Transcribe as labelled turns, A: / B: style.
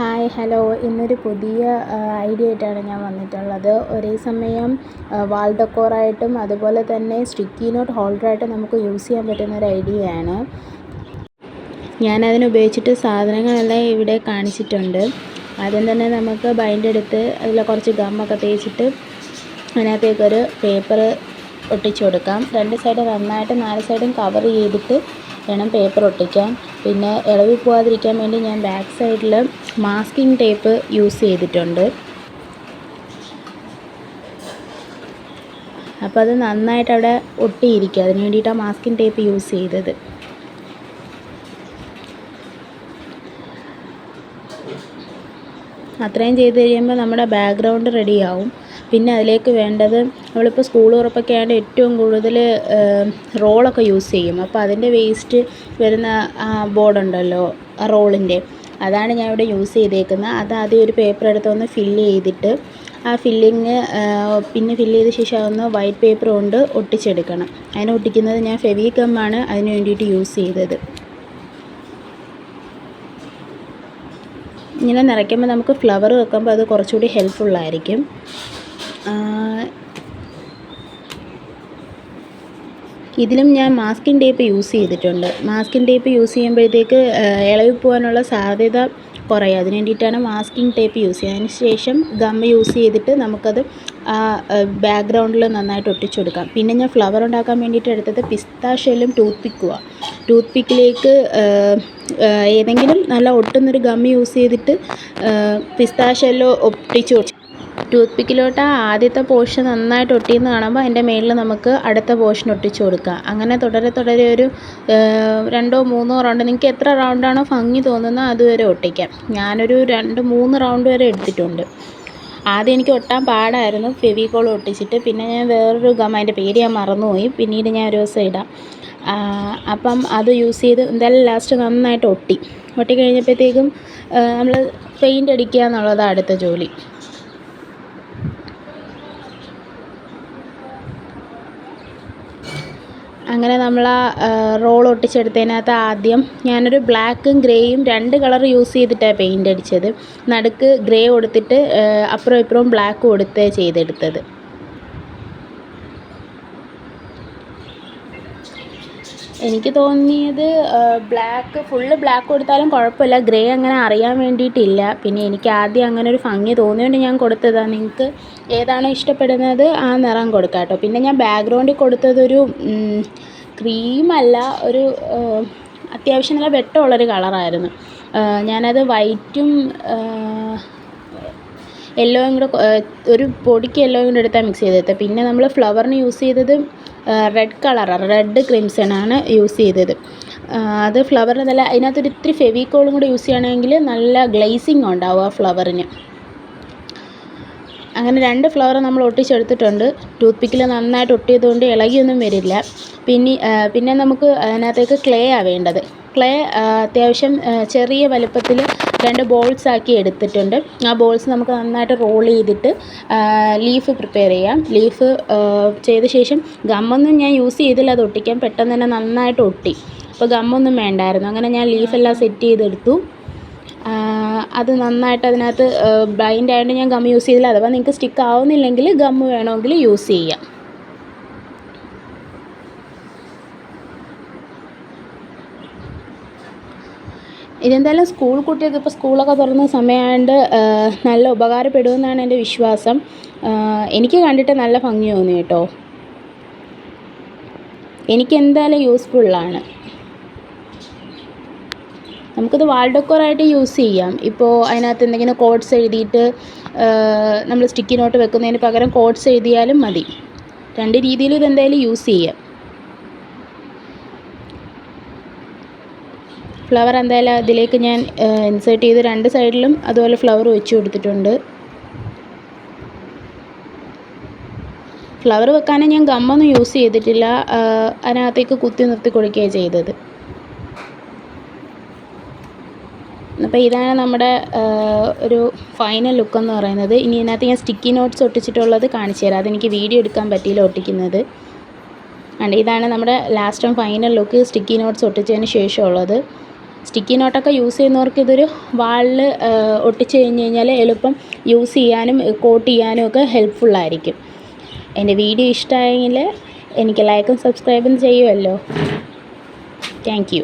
A: Hi hello. ഇന്നൊരു പുതിയ idea ആയിട്ടാണ് ഞാൻ വന്നിട്ടുള്ളത്. ഒരേ സമയം വാൾ ഡെക്കോറായിട്ടും അതുപോലെ തന്നെ സ്റ്റിക്കി നോട്ട് ഹോൾഡറായിട്ടും നമുക്ക് യൂസ് ചെയ്യാൻ പറ്റുന്ന ഒരു ഐഡിയയാണ്. ഞാനതിന് ഉപയോഗിച്ചിട്ട് സാധനങ്ങളെല്ലാം ഇവിടെ കാണിച്ചിട്ടുണ്ട്. ആദ്യം തന്നെ നമുക്ക് ബൈൻഡ് എടുത്ത് അതിൽ കുറച്ച് ഗമ്മൊക്കെ തേച്ചിട്ട് അതിനകത്തേക്കൊരു പേപ്പർ ഒട്ടിച്ചു കൊടുക്കാം. രണ്ട് സൈഡ് നന്നായിട്ട് നാല് സൈഡും കവർ ചെയ്തിട്ട് വേണം പേപ്പർ ഒട്ടിക്കാൻ പിന്നെ ഇളവി പോകാതിരിക്കാൻ വേണ്ടി ഞാൻ ബാക്ക് സൈഡിൽ മാസ്കിംഗ് ടേപ്പ് യൂസ് ചെയ്തിട്ടുണ്ട്. അപ്പോൾ അത് നന്നായിട്ട് അവിടെ ഒട്ടിയിരിക്കുക അതിന് വേണ്ടിയിട്ടാണ് മാസ്കിംഗ് ടേപ്പ് യൂസ് ചെയ്തത്. അത്രയും ചെയ്ത് കഴിയുമ്പോൾ നമ്മുടെ ബാക്ക്ഗ്രൗണ്ട് റെഡിയാവും പിന്നെ അതിലേക്ക് വേണ്ടത് നമ്മളിപ്പോൾ സ്കൂൾ തുറപ്പൊക്കെ ആയതുകൊണ്ട് ഏറ്റവും കൂടുതൽ റോളൊക്കെ യൂസ് ചെയ്യും. അപ്പോൾ അതിന്റെ വേസ്റ്റ് വരുന്ന ആ ബോർഡുണ്ടല്ലോ ആ റോളിന്റെ അതാണ് ഞാൻ ഇവിടെ യൂസ് ചെയ്തേക്കുന്നത്. അത് ആദ്യം ഒരു പേപ്പർ എടുത്ത് ഒന്ന് ഫില്ല് ചെയ്തിട്ട് ആ ഫില്ലിങ് പിന്നെ ഫില്ല് ചെയ്ത ശേഷം അതൊന്ന് വൈറ്റ് പേപ്പർ കൊണ്ട് ഒട്ടിച്ചെടുക്കണം. അതിന് ഒട്ടിക്കുന്നത് ഞാൻ ഫെവികമ്മാണ് അതിന് വേണ്ടിയിട്ട് യൂസ് ചെയ്തത്. ഇങ്ങനെ നിറയ്ക്കുമ്പോൾ നമുക്ക് ഫ്ലവർ വെക്കുമ്പോൾ അത് കുറച്ചുകൂടി ഹെൽപ്ഫുള്ളായിരിക്കും. ഇതിലും ഞാൻ മാസ്കിൻ ടേപ്പ് യൂസ് ചെയ്തിട്ടുണ്ട്. മാസ്കിൻ ടേപ്പ് യൂസ് ചെയ്യുമ്പോഴത്തേക്ക് ഇളകി പോകാനുള്ള സാധ്യത കുറയും. അതിന് വേണ്ടിയിട്ടാണ് മാസ്കിംഗ് ടേപ്പ് യൂസ് ചെയ്യുക അതിനുശേഷം ഗം യൂസ് ചെയ്തിട്ട് നമുക്കത് ആ ബാക്ക്ഗ്രൗണ്ടിൽ നന്നായിട്ട് ഒട്ടിച്ചു കൊടുക്കാം. പിന്നെ ഞാൻ ഫ്ലവർ ഉണ്ടാക്കാൻ വേണ്ടിയിട്ട് എടുത്തത് പിസ്ത ഷെല്ലും ടൂത്ത് പിക്കുവാണ് ടൂത്ത് പിക്കിലേക്ക് ഏതെങ്കിലും നല്ല ഒട്ടുന്നൊരു ഗം യൂസ് ചെയ്തിട്ട് പിസ്ത ഷെല്ലോ ഒട്ടിച്ചു ടൂത്ത് പിക്കിലോട്ട് ആദ്യത്തെ പോർഷൻ നന്നായിട്ട് ഒട്ടിയെന്ന് കാണുമ്പോൾ അതിന്റെ മുകളിൽ നമുക്ക് അടുത്ത പോർഷൻ ഒട്ടിച്ചു കൊടുക്കാം. അങ്ങനെ തുടരെ തുടരെ ഒരു രണ്ടോ മൂന്നോ റൗണ്ട് നിങ്ങൾക്ക് എത്ര റൗണ്ടാണോ ഭംഗി തോന്നുന്നത് അതുവരെ ഒട്ടിക്കാം. ഞാനൊരു രണ്ട് മൂന്ന് റൗണ്ട് വരെ എടുത്തിട്ടുണ്ട്. ആദ്യം എനിക്ക് ഒട്ടാൻ പാടായിരുന്നു. ഫെവിക്കോൾ ഒട്ടിച്ചിട്ട് പിന്നെ ഞാൻ വേറൊരു ഗം അതിന്റെ പേര് ഞാൻ മറന്നുപോയി. പിന്നീട് ഞാൻ ഒരു ദിവസം ഇടാം. അപ്പം അത് യൂസ് ചെയ്ത് എന്തായാലും ലാസ്റ്റ് നന്നായിട്ട് ഒട്ടി. ഒട്ടി കഴിഞ്ഞപ്പോഴത്തേക്കും നമ്മൾ പെയിന്റ് അടിക്കുക എന്നുള്ളതാണ് അടുത്ത ജോലി. അങ്ങനെ നമ്മൾ ആ റോൾ ഒട്ടിച്ചെടുത്തതിനകത്ത് ആദ്യം ഞാനൊരു ബ്ലാക്കും ഗ്രേയും രണ്ട് കളർ യൂസ് ചെയ്തിട്ടാണ് പെയിന്റ് അടിച്ചത്. നടുക്ക് ഗ്രേ കൊടുത്തിട്ട് അപ്പുറവും ഇപ്പുറവും ബ്ലാക്ക് കൊടുത്ത് ചെയ്തെടുത്തത്. എനിക്ക് തോന്നിയത് ബ്ലാക്ക് ഫുള്ള് ബ്ലാക്ക് കൊടുത്താലും കുഴപ്പമില്ല. ഗ്രേ അങ്ങനെ അറിയാൻ വേണ്ടിയിട്ടില്ല. പിന്നെ എനിക്ക് ആദ്യം അങ്ങനെ ഒരു ഭംഗി തോന്നിയതുകൊണ്ട് ഞാൻ കൊടുത്തതാണ് നിങ്ങൾക്ക് ഏതാണോ ഇഷ്ടപ്പെടുന്നത് ആ നിറം കൊടുക്കാം കേട്ടോ. പിന്നെ ഞാൻ ബാക്ക്ഗ്രൗണ്ടിൽ കൊടുത്തതൊരു ക്രീമല്ല ഒരു അത്യാവശ്യം നല്ല വെട്ടമുള്ളൊരു കളറായിരുന്നു ഞാനത് വൈറ്റും യെല്ലോയും കൂടെ ഒരു പൊടിക്ക് യെല്ലോയും കൂടെ എടുത്താണ് മിക്സ് ചെയ്തെടുത്തത് പിന്നെ നമ്മൾ ഫ്ലവറിന് യൂസ് ചെയ്തത് റെഡ് കളറാണ് റെഡ് ക്രിംസൺ ആണ് യൂസ് ചെയ്തത്. അത് ഫ്ലവറിന് നല്ല അതിനകത്തൊരു ഇത്തിരി ഫെവിക്കോളും കൂടെ യൂസ് ചെയ്യുകയാണെങ്കിൽ നല്ല ഗ്ലേസിങ് ഉണ്ടാവും ആ ഫ്ലവറിന് അങ്ങനെ രണ്ട് ഫ്ലവർ നമ്മൾ ഒട്ടിച്ചെടുത്തിട്ടുണ്ട്. ടൂത്ത് പിക്കിൽ നന്നായിട്ട് ഒട്ടിയതുകൊണ്ട് ഇളകിയൊന്നും വരില്ല. പിന്നെ പിന്നെ നമുക്ക് അതിനകത്തേക്ക് ക്ലേ ആണ് വേണ്ടത്. ക്ലേ അത്യാവശ്യം ചെറിയ വലുപ്പത്തിൽ രണ്ട് ബോൾസ് ആക്കി എടുത്തിട്ടുണ്ട്. ആ ബോൾസ് നമുക്ക് നന്നായിട്ട് റോൾ ചെയ്തിട്ട് ലീഫ് പ്രിപ്പയർ ചെയ്യാം. ലീഫ് ചെയ്ത ശേഷം ഗമ്മൊന്നും ഞാൻ യൂസ് ചെയ്തില്ല. അത് ഒട്ടിക്കാൻ പെട്ടെന്ന് തന്നെ നന്നായിട്ട് ഒട്ടി. അപ്പോൾ ഗമ്മൊന്നും വേണ്ടായിരുന്നു. അങ്ങനെ ഞാൻ ലീഫെല്ലാം സെറ്റ് ചെയ്തെടുത്തു. അത് നന്നായിട്ട് അതിനകത്ത് ബ്ലൈൻഡ് ആയതുകൊണ്ട് ഞാൻ ഗം യൂസ് ചെയ്തില്ല. അഥവാ നിങ്ങൾക്ക് സ്റ്റിക്ക് ആവുന്നില്ലെങ്കിൽ ഗം വേണമെങ്കിൽ യൂസ് ചെയ്യാം. ഇതെന്തായാലും സ്കൂൾ കുട്ടികൾക്ക് ഇപ്പോൾ സ്കൂളൊക്കെ തുറന്ന സമയമായതുകൊണ്ട് നല്ല ഉപകാരപ്പെടുമെന്നാണ് എന്റെ വിശ്വാസം. എനിക്ക് കണ്ടിട്ട് നല്ല ഭംഗി തോന്നി കേട്ടോ. എനിക്ക് എന്തായാലും യൂസ്ഫുള്ളാണ് നമുക്കിത് വാൾ ഡെക്കോറായിട്ട് യൂസ് ചെയ്യാം. ഇപ്പോൾ അതിനകത്ത് എന്തെങ്കിലും കോഡ്സ് എഴുതിയിട്ട് നമ്മൾ സ്റ്റിക്കി നോട്ട് വെക്കുന്നതിന് പകരം കോഡ്സ് എഴുതിയാലും മതി. രണ്ട് രീതിയിൽ ഇതെന്തായാലും യൂസ് ചെയ്യാം. ഫ്ലവർ എന്തായാലും അതിലേക്ക് ഞാൻ ഇൻസേർട്ട് ചെയ്ത് രണ്ട് സൈഡിലും അതുപോലെ ഫ്ലവർ വെച്ച് കൊടുത്തിട്ടുണ്ട്. ഫ്ലവർ വെക്കാൻ ഞാൻ ഗമ്മൊന്നും യൂസ് ചെയ്തിട്ടില്ല. അതിനകത്തേക്ക് കുത്തി നിർത്തി കൊടുക്കുകയാണ് ചെയ്തത്. അപ്പോൾ ഇതാണ് നമ്മുടെ ഒരു ഫൈനൽ ലുക്ക് എന്ന് പറയുന്നത്. ഇനി ഇതിനകത്ത് ഞാൻ സ്റ്റിക്കി നോട്ട്സ് ഒട്ടിച്ചിട്ടുള്ളത് കാണിച്ചു തരാം. അതെനിക്ക് വീഡിയോ എടുക്കാൻ പറ്റിയില്ല ഒട്ടിക്കുന്നത്. അണ്ട് ഇതാണ് നമ്മുടെ last and final look sticky notes ഒട്ടിച്ചതിന് ശേഷമുള്ളത്. സ്റ്റിക്കി നോട്ടൊക്കെ യൂസ് ചെയ്യുന്നവർക്ക് ഇതൊരു വാളിൽ ഒട്ടിച്ച് കഴിഞ്ഞ് കഴിഞ്ഞാൽ എളുപ്പം യൂസ് ചെയ്യാനും കോട്ട് ചെയ്യാനും ഒക്കെ ഹെൽപ്ഫുള്ളായിരിക്കും എന്റെ വീഡിയോ ഇഷ്ടമായെങ്കിൽ എനിക്ക് ലൈക്കും സബ്സ്ക്രൈബും ചെയ്യുമല്ലോ. താങ്ക്